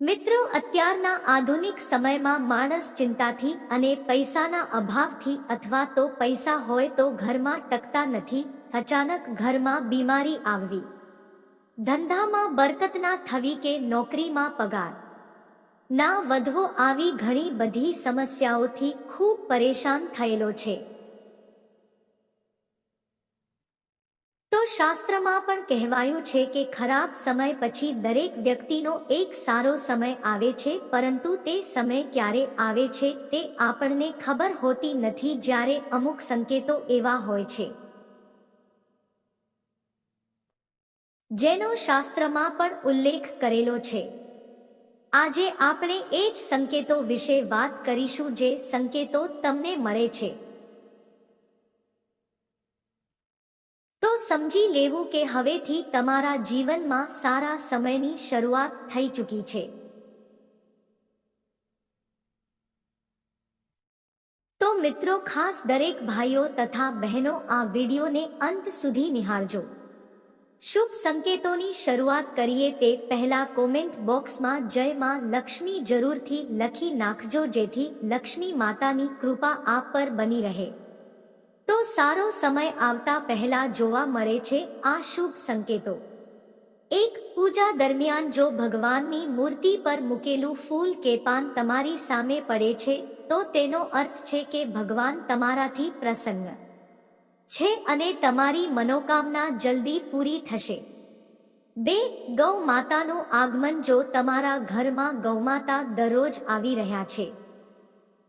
મિત્રો, અત્યારના આધુનિક સમયમાં માણસ ચિંતાથી અને પૈસાના અભાવથી અથવા તો પૈસા હોય તો ઘરમાં ટકતા નથી, અચાનક ઘરમાં બીમારી આવવી ધંધામાં બરકત ના થવી કે નોકરીમાં પગાર. ના વધો આવી ઘણી બધી સમસ્યાઓથી ખૂબ પરેશાન થયેલો છે. તો શાસ્ત્રમાં પણ કહેવાયું છે કે ખરાબ સમય પછી દરેક વ્યક્તિનો એક સારો સમય આવે છે, પરંતુ તે સમય ક્યારે આવે છે તે આપણને ખબર હોતી નથી જ્યારે અમુક સંકેતો એવા હોય છે. જેનો શાસ્ત્રમાં પણ ઉલ્લેખ કરેલો છે. આજે આપણે એ જ સંકેતો વિશે વાત કરીશું જે સંકેતો તમને મળે છે. સમજી લેવું કે હવેથી તમારા જીવનમાં સારા સમયની શરૂઆત થઈ ચૂકી છે. તો મિત્રો, ખાસ દરેક ભાઈઓ તથા બહેનો આ વિડીયોને અંત સુધી નિહાળજો. શુભ સંકેતોની શરૂઆત કરીએ તે પહેલા કોમેન્ટ બોક્સમાં જય માં લક્ષ્મી જરૂરથી લખી નાખજો જેથી લક્ષ્મી માતાની કૃપા આપ પર બની રહે. તો સારો સમય આવતા પહેલા જોવા મળે છે આ શુભ સંકેતો. એક, પૂજા દરમિયાન જો ભગવાનની મૂર્તિ પર મૂકેલું ફૂલ કે પાન તમારી સામે પડે છે, તો તેનો અર્થ છે કે ભગવાન તમારાથી પ્રસન્ન. છે, અને તમારી મનોકામના જલ્દી પૂરી થશે. બે, ગૌ માતાનું આગમન જો તમારા ઘરમાં ગૌમાતા દરરોજ આવી રહ્યા છે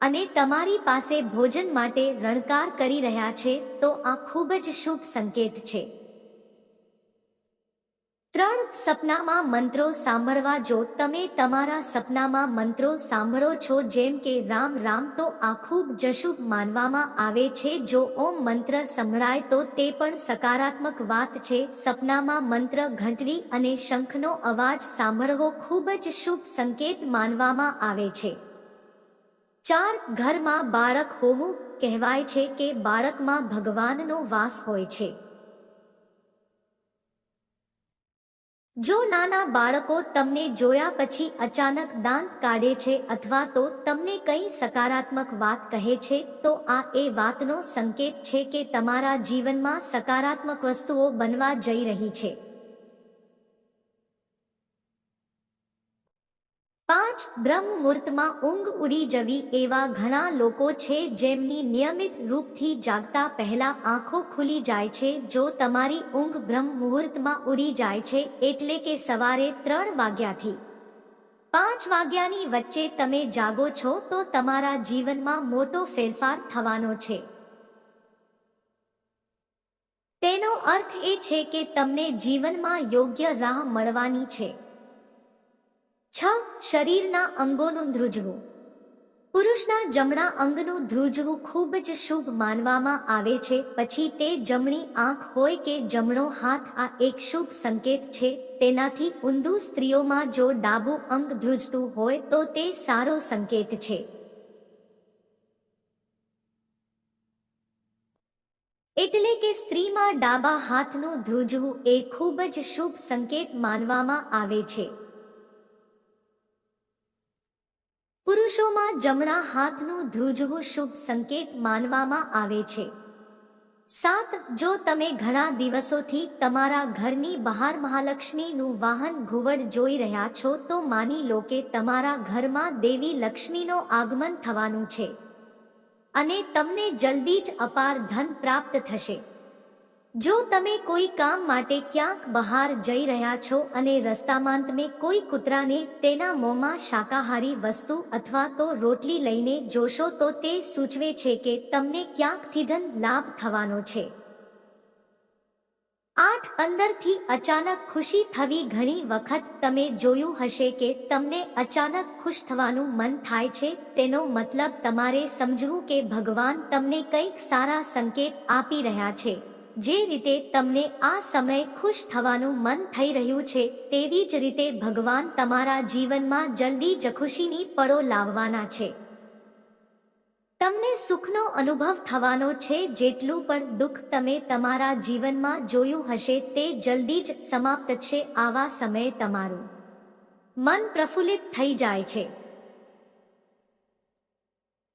અને તમારી પાસે ભોજન માટે રણકાર કરી રહ્યા છે, તો આ ખૂબ જ શુભ સંકેત છે. ત્રણ સપનામાં મંત્રો સાંભળવા જો તમે તમારા સપનામાં મંત્રો સાંભળો છો, જેમ કે રામ રામ, તો આ ખૂબ જ શુભ માનવામાં આવે છે. જો ઓમ મંત્ર સંભળાય, તો તે પણ સકારાત્મક વાત છે. સપનામાં મંત્ર ઘંટડી અને શંખનો અવાજ સાંભળવો ખૂબ જ શુભ સંકેત માનવામાં આવે છે. ચાર ઘરમાં બાળક હોવું કહેવાય છે કે બાળકમાં ભગવાનનો વાસ હોય છે. જો નાના બાળકો તમને જોયા પછી અચાનક દાંત કાઢે છે અથવા તો તમને કંઈ સકારાત્મક વાત કહે છે, તો આ એ વાતનો સંકેત છે કે તમારા જીવનમાં સકારાત્મક વસ્તુઓ બનવા જઈ રહી છે. પાંચ બ્રહ્મ મુહૂર્તમાં ઊંઘ ઉડી જવી એવા ઘણા લોકો છે જેમની નિયમિત રૂપથી જાગતા પહેલા આંખો ખુલી જાય છે. જો તમારી ઊંઘ બ્રહ્મ મુહૂર્તમાં ઉડી જાય છે એટલે કે સવારે ત્રણ વાગ્યાથી પાંચ વાગ્યાની વચ્ચે તમે જાગો છો તો તમારા જીવનમાં મોટો ફેરફાર થવાનો છે. તેનો અર્થ એ છે કે તમને જીવનમાં યોગ્ય રાહ મળવાની છે. છ શરીરના અંગોનું ધ્રુજવું. પુરુષના જમણા અંગનું ધ્રુજવું ખૂબ જ શુભ માનવામાં આવે છે. પછી તે જમણી આંખ હોય કે જમણો હાથ, આ એક શુભ સંકેત છે. તેનાથી ઊંધું સ્ત્રીઓમાં જો ડાબું અંગ ધ્રુજતું હોય, તો તે સારો સંકેત છે. એટલે કે સ્ત્રીમાં ડાબા હાથનું ધ્રુજવું એ ખૂબ જ શુભ સંકેત માનવામાં આવે છે. પુરુષોમાં જમણા હાથનું ધ્રુજવું શુભ સંકેત માનવામાં આવે છે. સાત, જો તમે ઘણા દિવસોથી તમારા ઘરની બહાર મહાલક્ષ્મીનું વાહન ઘુવડ જોઈ રહ્યા છો, તો માની લો કે તમારા ઘરમાં દેવી લક્ષ્મીનો આગમન થવાનું છે. અને તમને જલ્દી જ અપાર ધન પ્રાપ્ત થશે. જો તમે કોઈ કામ માટે ક્યાંક બહાર જઈ રહ્યા છો અને રસ્તામાં તમે કોઈ કૂતરાને તેના મોંમાં શાકાહારી વસ્તુ અથવા તો રોટલી લઈને જોશો તો તે સૂચવે છે કે તમને ક્યાંકથી ધન લાભ થવાનો છે. આઠ અંદરથી અચાનક ખુશી થવી ઘણી વખત તમે જોયું હશે કે તમને અચાનક ખુશ થવાનું મન થાય છે, તેનો મતલબ તમારે સમજવું કે ભગવાન તમને કંઈક સારા સંકેત આપી રહ્યા છે. જે રીતે તમને આ સમય ખુશ થવાનું મન થઈ રહ્યું છે, તેવી જ રીતે ભગવાન તમારા જીવનમાં જલ્દી જ ખુશીની પળો લાવવાના છે. તમને સુખનો અનુભવ થવાનો છે, જેટલું પણ દુઃખ તમે તમારા જીવનમાં જોયું હશે, તે જલ્દી જ સમાપ્ત છે, આવા સમયે તમારું મન પ્રફુલ્લિત થઈ જાય છે.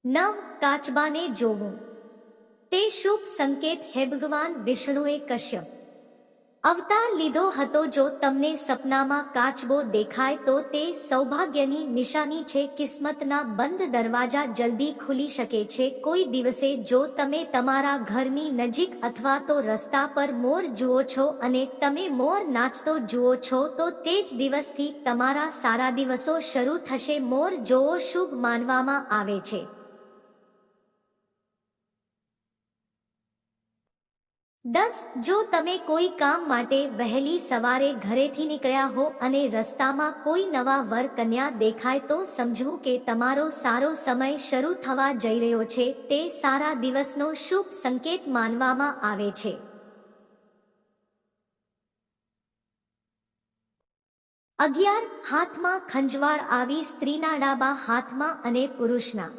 નવ, કાચબાને જોવું. તે શુભ સંકેત હે ભગવાન વિષ્ણુએ કશ્યપ. અવતાર લીધો હતો જો તમને સપનામાં કાચબો દેખાય તો તે સૌભાગ્યની નિશાની છે, કિસ્મતના બંધ દરવાજા જલ્દી ખુલી શકે છે. કોઈ દિવસે જો તમે તમારા ઘરની નજીક અથવા તો રસ્તા પર મોર જુઓ છો અને તમે મોર નાચતો જુઓ છો, તો તે જ દિવસથી તમારા સારા દિવસો શરૂ થશે. મોર જોવો શુભ માનવામાં આવે છે. દસ, જો તમે કોઈ કામ માટે વહેલી સવારે ઘરેથી નીકળ્યા હો અને રસ્તામાં કોઈ નવા વર કન્યા દેખાય તો સમજવું કે તમારો સારો સમય શરૂ થવા જઈ રહ્યો છે, તે સારા દિવસનો શુભ સંકેત માનવામાં આવે છે. અગિયાર, હાથમાં ખંજવાળ આવી સ્ત્રીના ડાબા હાથમાં અને પુરુષના.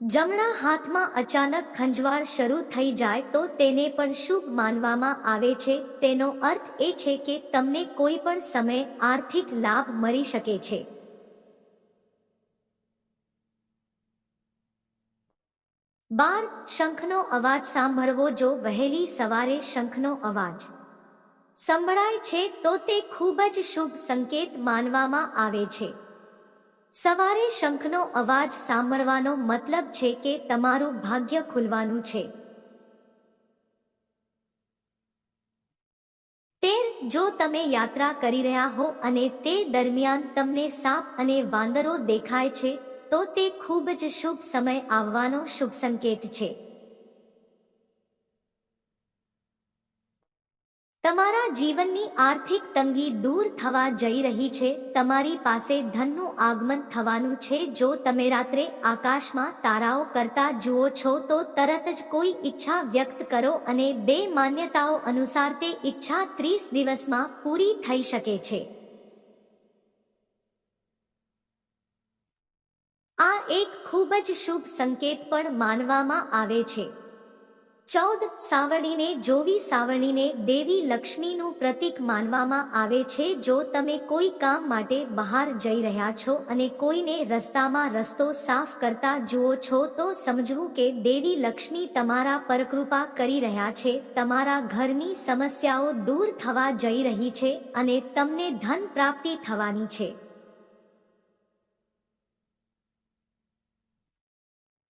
જમણા હાથમાં અચાનક ખંજવાળ શરૂ થઈ જાય તો તેને પણ શુભ માનવામાં આવે છે. તેનો અર્થ એ છે કે તમને કોઈ પણ સમયે આર્થિક લાભ મળી શકે છે. બાર, શંખનો અવાજ સાંભળવો જો વહેલી સવારે શંખનો અવાજ સંભળાય છે તો તે ખૂબ જ શુભ સંકેત માનવામાં આવે છે. સવારે શંખનો અવાજ સાંભળવાનો મતલબ છે કે તમારું ભાગ્ય ખુલવાનું છે. તેર જો તમે યાત્રા કરી રહ્યા હો અને તે દરમિયાન તમને સાપ અને વાંદરો દેખાય છે, તો તે ખૂબ જ શુભ સમય આવવાનો શુભ સંકેત છે. તમારા જીવનની આર્થિક તંગી દૂર થવા જઈ રહી છે. તમારી પાસે ધનનું આગમન થવાનું છે. જો તમે રાત્રે આકાશમાં તારાઓ કરતા જુઓ છો, તો તરત જ કોઈ ઈચ્છા વ્યક્ત કરો અને બે માન્યતાઓ અનુસાર તે ઈચ્છા ત્રીસ દિવસમાં પૂરી થઈ શકે છે. આ એક ખૂબ જ શુભ સંકેત પણ માનવામાં આવે છે. ચૌદ સાવરણીને જોવી સાવરણીને દેવી લક્ષ્મીનું પ્રતીક માનવામાં આવે છે. જો તમે કોઈ કામ માટે બહાર જઈ રહ્યા છો અને કોઈને રસ્તામાં રસ્તો સાફ કરતા જુઓ છો, તો સમજવું કે દેવી લક્ષ્મી તમારા પર કૃપા કરી રહ્યા છે. તમારા ઘરની સમસ્યાઓ દૂર થવા જઈ રહી છે અને તમને ધન પ્રાપ્તિ થવાની છે.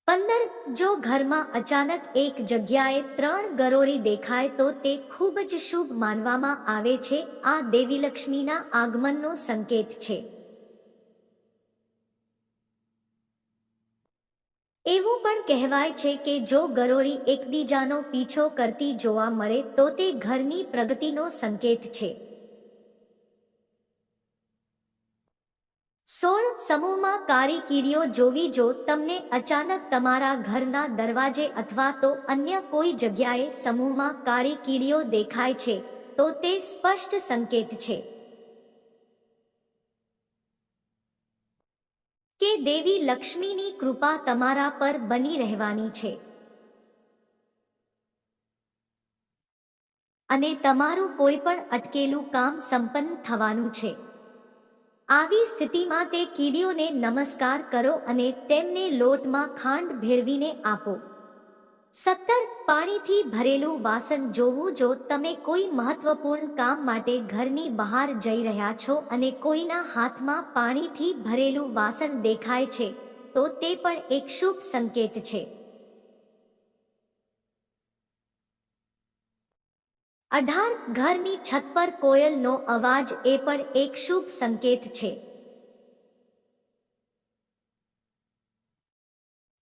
પંદર, જો ઘરમાં અચાનક એક જગ્યાએ ત્રણ ગરોળી દેખાય તો તે ખૂબ જ શુભ માનવામાં આવે છે. આ દેવી લક્ષ્મીના આગમનનો સંકેત છે. એવું પણ કહેવાય છે કે જો ગરોળી એકબીજાનો પીછો કરતી જોવા મળે તો તે ઘરની પ્રગતિનો સંકેત છે. સોળ સમૂહમાં કાળી કીડીઓ જોવી જો તમને અચાનક તમારા ઘરના દરવાજે અથવા તો અન્ય કોઈ જગ્યાએ સમૂહમાં કાળી કીડીઓ દેખાય છે, તો તે સ્પષ્ટ સંકેત છે. કે દેવી લક્ષ્મીની કૃપા તમારા પર બની રહેવાની છે. અને તમારું કોઈ પણ અટકેલું કામ સંપન્ન થવાનું છે. આવી સ્થિતિમાં તે કીડીઓને નમસ્કાર કરો અને તેમને લોટમાં ખાંડ ભેળવીને આપો. સત્તર, પાણીથી ભરેલું વાસણ જોવું જો તમે કોઈ મહત્વપૂર્ણ કામ માટે ઘરની બહાર જઈ રહ્યા છો અને કોઈના હાથમાં પાણીથી ભરેલું વાસણ દેખાય છે, તો તે પણ એક શુભ સંકેત છે. અઢાર ઘરની છત પર કોયલનો અવાજ એ પણ એક શુભ સંકેત છે.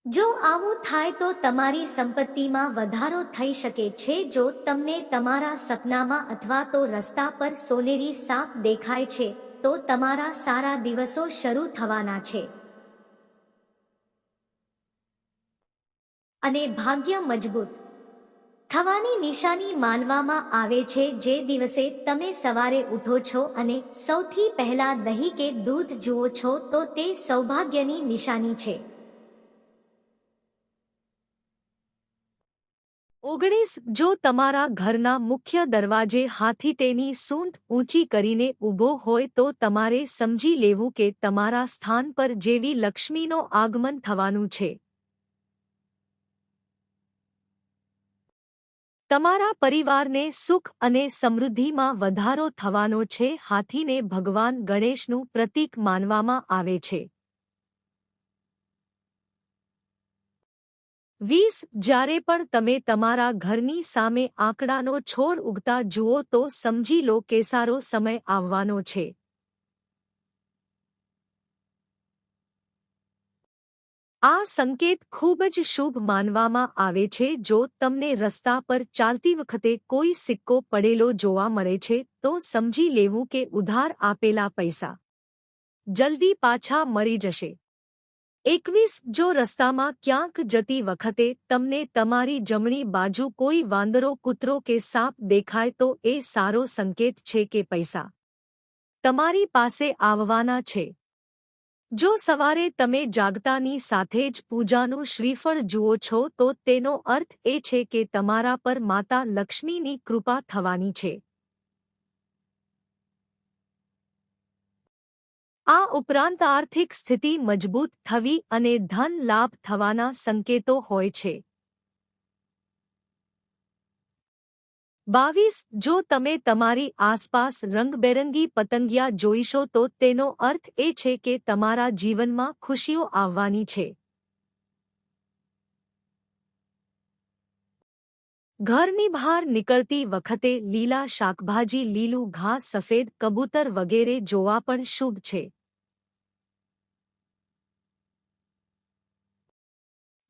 જો આવું થાય તો તમારી સંપત્તિમાં વધારો થઈ શકે છે, જો તમને તમારા સપનામાં અથવા તો રસ્તા પર સોનેરી સાપ દેખાય છે, તો તમારા સારા દિવસો શરૂ થવાના છે. અને ભાગ્ય મજબૂત. થવાની નિશાની માનવામાં આવે છે જે દિવસે તમે સવારે ઉઠો છો અને સૌથી પહેલા દહીં કે દૂધ જુઓ છો તો તે સૌભાગ્યની નિશાની છે. ઓગણીસ, જો તમારા ઘરના મુખ્ય દરવાજે હાથી તેની સૂંઢ ઊંચી કરીને ઊભો હોય તો તમારે સમજી લેવું કે તમારા સ્થાન પર જેવી લક્ષ્મીનો આગમન થવાનું છે. તમારા પરિવારને સુખ અને સમૃદ્ધિમાં વધારો થવાનો છે હાથીને ભગવાન ગણેશનું પ્રતીક માનવામાં આવે છે. વીસ, જ્યારે પણ તમે તમારા ઘરની સામે આંકડાનો છોડ ઉગતા જુઓ તો સમજી લો કે સારો સમય આવવાનો છે. આ સંકેત ખૂબ જ શુભ માનવામાં આવે છે જો તમને રસ્તા પર ચાલતી વખતે કોઈ સિક્કો પડેલો જોવા મળે છે તો સમજી લેવું કે ઉધાર આપેલા પૈસા જલ્દી પાછા મળી જશે. એકવીસ, જો રસ્તામાં ક્યાંક જતી વખતે તમને તમારી જમણી બાજુ કોઈ વાંદરો, કૂતરો કે સાપ દેખાય તો એ સારો સંકેત છે કે પૈસા તમારી પાસે આવવાના છે. જો સવારે તમે જાગતાની સાથે જ પૂજાનું શ્રીફળ જુઓ છો, તો તેનો અર્થ એ છે કે તમારા પર માતા લક્ષ્મીની કૃપા થવાની છે. આ ઉપરાંત આર્થિક સ્થિતિ મજબૂત થવી અને ધન લાભ થવાના સંકેતો હોય છે. બાવીસ, જો તમે તમારી આસપાસ રંગબેરંગી પતંગિયા જોઈશો તો તેનો અર્થ એ છે કે તમારા જીવનમાં ખુશીઓ આવવાની છે. ઘરની બહાર નીકળતી વખતે લીલા શાકભાજી, લીલું ઘાસ, સફેદ કબૂતર વગેરે જોવા પણ શુભ છે.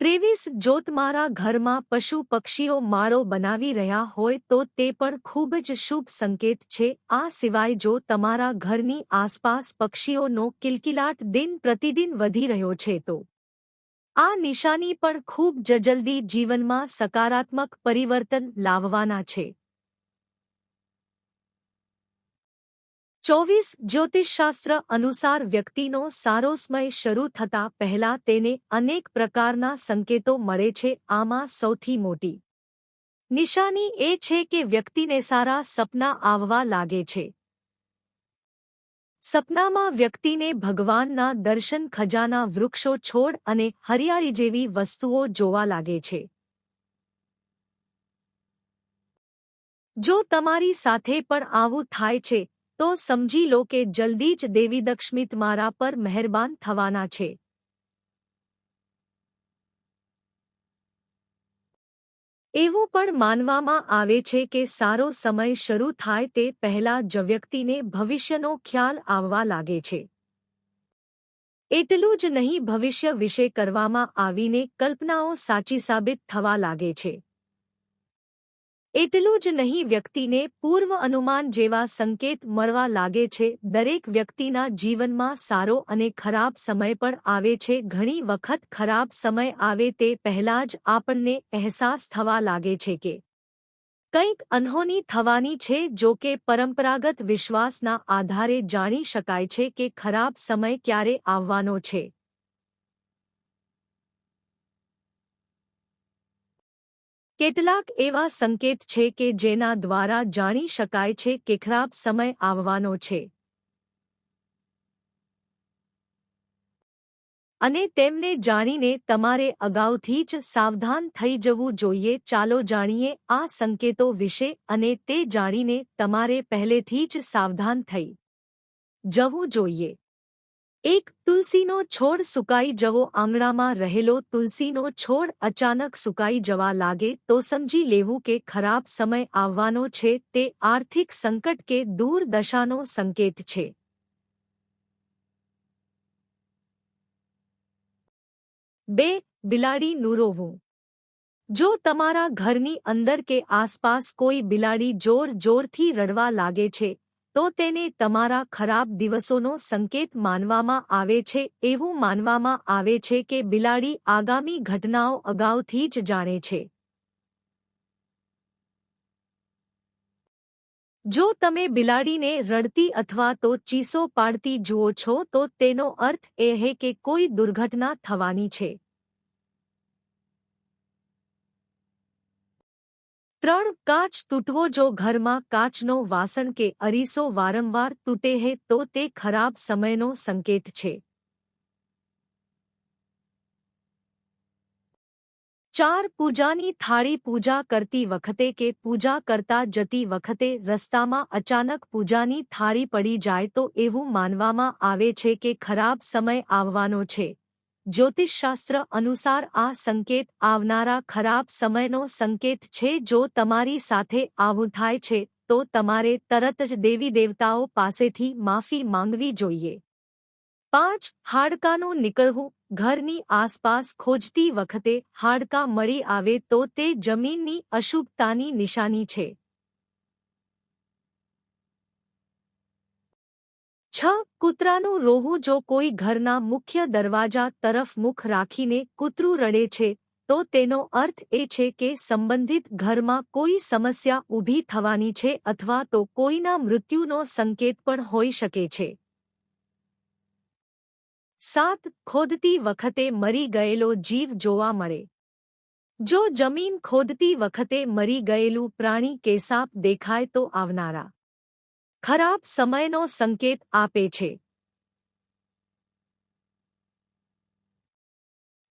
ત્રેવીસ જો તમારા ઘરમાં પશુ પક્ષીઓ માળો બનાવી રહ્યા હોય તો તે પણ ખૂબ જ શુભ સંકેત છે. આ સિવાય જો તમારા ઘરની આસપાસ પક્ષીઓનો કિલકિલાટ દિન પ્રતિદિન વધી રહ્યો છે તો આ નિશાની પણ ખૂબ જ જલ્દી જીવનમાં સકારાત્મક પરિવર્તન લાવવાના છે. ચોવીસ જ્યોતિષશાસ્ત્ર અનુસાર વ્યક્તિનો સારો સમય શરૂ થતા પહેલા તેને અનેક પ્રકારના સંકેતો મળે છે. આમાં સૌથી મોટી નિશાની એ છે કે વ્યક્તિને સારા સપના આવવા લાગે છે. સપનામાં વ્યક્તિને ભગવાનના દર્શન, ખજાના, વૃક્ષો છોડ અને હરિયાળી જેવી વસ્તુઓ જોવા લાગે છે. જો તમારી સાથે પણ આવું થાય છે તો સમજી લો કે જલ્દી જ દેવી દક્ષમિત મારા પર મહેરબાન થવાના છે. એવું પણ માનવામાં આવે છે કે સારો સમય શરૂ થાય તે પહેલા જ વ્યક્તિને ભવિષ્યનો ખ્યાલ આવવા લાગે છે. એટલું જ નહીં ભવિષ્ય વિશે કરવામાં આવીને કલ્પનાઓ સાચી સાબિત થવા લાગે છે. એટલું જ નહીં વ્યક્તિને પૂર્વ અનુમાન જેવા સંકેત મળવા લાગે છે. દરેક વ્યક્તિના જીવનમાં સારો અને ખરાબ સમય પણ આવે છે. ઘણી વખત ખરાબ સમય આવે તે પહેલા જ આપણને અહેસાસ થવા લાગે છે કે કંઈક અનહોની થવાની છે, જો કે પરંપરાગત વિશ્વાસના આધારે જાણી શકાય છે કે ખરાબ સમય ક્યારે આવવાનો છે. કેટલાક એવા સંકેત છે કે જેના દ્વારા જાણી શકાય છે કે ખરાબ સમય આવવાનો છે. અને તેમને જાણીને તમારે અગાઉથી જ સાવધાન થઈ જવું જોઈએ. ચાલો જાણીએ આ સંકેતો વિશે અને તે જાણીને તમારે પહેલેથી જ સાવધાન થઈ જવું જોઈએ. એક તુલસીનો છોડ સુકાઈ જવો આંગણામાં રહેલો તુલસીનો છોડ અચાનક સુકાઈ જવા લાગે તો સમજી લેવું કે ખરાબ સમય આવવાનો છે, તે આર્થિક સંકટ કે દૂરદશાનો સંકેત છે. બે, બિલાડી નુરોવું. જો તમારા ઘરની અંદર કે આસપાસ કોઈ બિલાડી જોર જોરથી રડવા લાગે છે તો તેને તમારા ખરાબ દિવસોનો સંકેત માનવામાં આવે છે, એવું માનવામાં આવે છે કે બિલાડી આગામી ઘટનાઓ અગાઉથી જ જાણે છે. જો તમે બિલાડીને રડતી અથવા તો ચીસો પાડતી જુઓ છો તો તેનો અર્થ એ હે કે કોઈ દુર્ઘટના થવાની છે. ત્રણ કાચ તૂટવો જો ઘરમાં કાચનો વાસણ કે અરીસો વારંવાર તૂટે હે તો તે ખરાબ સમયનો સંકેત છે. ચાર પૂજાની થાળી પૂજા કરતી વખતે કે પૂજા કરતા જતી વખતે રસ્તામાં અચાનક પૂજાની થાળી પડી જાય તો એવું માનવામાં આવે છે કે ખરાબ સમય આવવાનો છે. જ્યોતિષશાસ્ત્ર અનુસાર આ સંકેત આવનારા ખરાબ સમયનો સંકેત છે. જો તમારી સાથે આવું થાય છે, તો તમારે તરત જ દેવી દેવતાઓ પાસેથી માફી માંગવી જોઈએ. પાંચ, હાડકાનું નીકળવું. ઘરની આસપાસ ખોજતી વખતે હાડકાં મળી આવે તો તે જમીનની અશુભતાની નિશાની છે. છ કૂતરાનું રોવું જો કોઈ ઘરના મુખ્ય દરવાજા તરફ મુખ રાખીને કૂતરું રડે છે, તો તેનો અર્થ એ છે કે સંબંધિત ઘરમાં કોઈ સમસ્યા ઊભી થવાની છે અથવા તો કોઈના મૃત્યુનો સંકેત પણ હોઈ શકે છે. સાત, ખોદતી વખતે મરી ગયેલો જીવ જોવા મળે. જો જમીન ખોદતી વખતે મરી ગયેલું પ્રાણી કે સાપ દેખાય તો આવનારા ખરાબ સમયનો સંકેત આપે છે.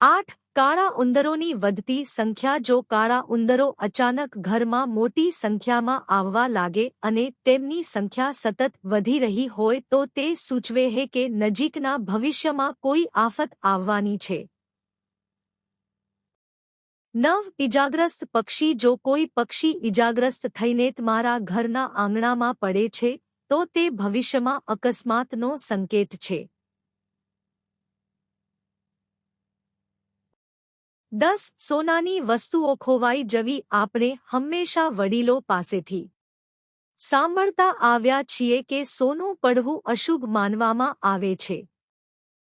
આઠ, કાળા ઉંદરોની વધતી સંખ્યા જો કાળા ઉંદરો અચાનક ઘરમાં મોટી સંખ્યામાં આવવા લાગે અને તેમની સંખ્યા સતત વધી રહી હોય તો તે સૂચવે છે કે નજીકના ભવિષ્યમાં કોઈ આફત આવવાની છે. નવ ઇજાગ્રસ્ત પક્ષી જો કોઈ પક્ષી ઇજાગ્રસ્ત થઈને તમારા ઘરના આંગણામાં પડે છે તો તે ભવિષ્યમાં અકસ્માતનો સંકેત છે. દસ સોનાની વસ્તુઓ ખોવાઈ જવી આપણે હંમેશા વડીલો પાસેથી. સાંભળતા આવ્યા છીએ કે સોનું પડવું અશુભ માનવામાં આવે છે.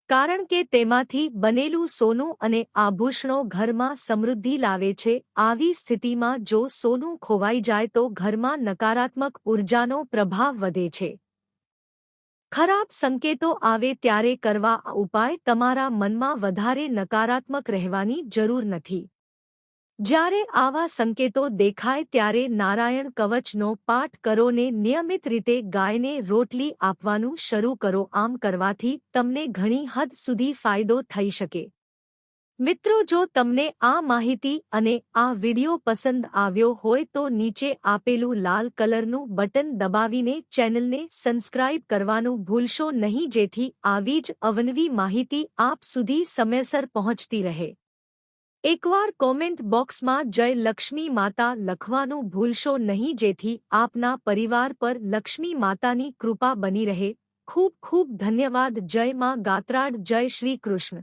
કારણ કે તેમાંથી બનેલું સોનું અને આભૂષણો ઘરમાં સમૃદ્ધિ લાવે છે, આવી સ્થિતિમાં જો સોનું ખોવાઈ જાય તો ઘરમાં નકારાત્મક ઉર્જાનો પ્રભાવ વધે છે. ખરાબ સંકેતો આવે ત્યારે કરવા ઉપાય તમારા મનમાં વધારે નકારાત્મક રહેવાની જરૂર નથી. જ્યારે આવા સંકેતો દેખાય ત્યારે નારાયણ કવચનો પાઠ કરો ને નિયમિત રીતે ગાયને રોટલી આપવાનું શરૂ કરો. આમ કરવાથી તમને ઘણી હદ સુધી ફાયદો થઈ શકે. મિત્રો, જો તમને આ માહિતી અને આ વિડિયો પસંદ આવ્યો હોય તો નીચે આપેલું લાલ કલરનું બટન દબાવીને ચેનલને સબસ્ક્રાઇબ કરવાનું ભૂલશો નહીં, જેથી આવી જ અવનવી માહિતી આપ સુધી સમયસર પહોંચતી રહે. એકવાર કોમેન્ટ બોક્સમાં જય લક્ષ્મી માતા લખવાનું ભૂલશો નહીં જેથી આપના પરિવાર પર લક્ષ્મી માતાની કૃપા બની રહે. ખૂબ ખૂબ ધન્યવાદ. જય માં ગાત્રાડ. જય શ્રી કૃષ્ણ.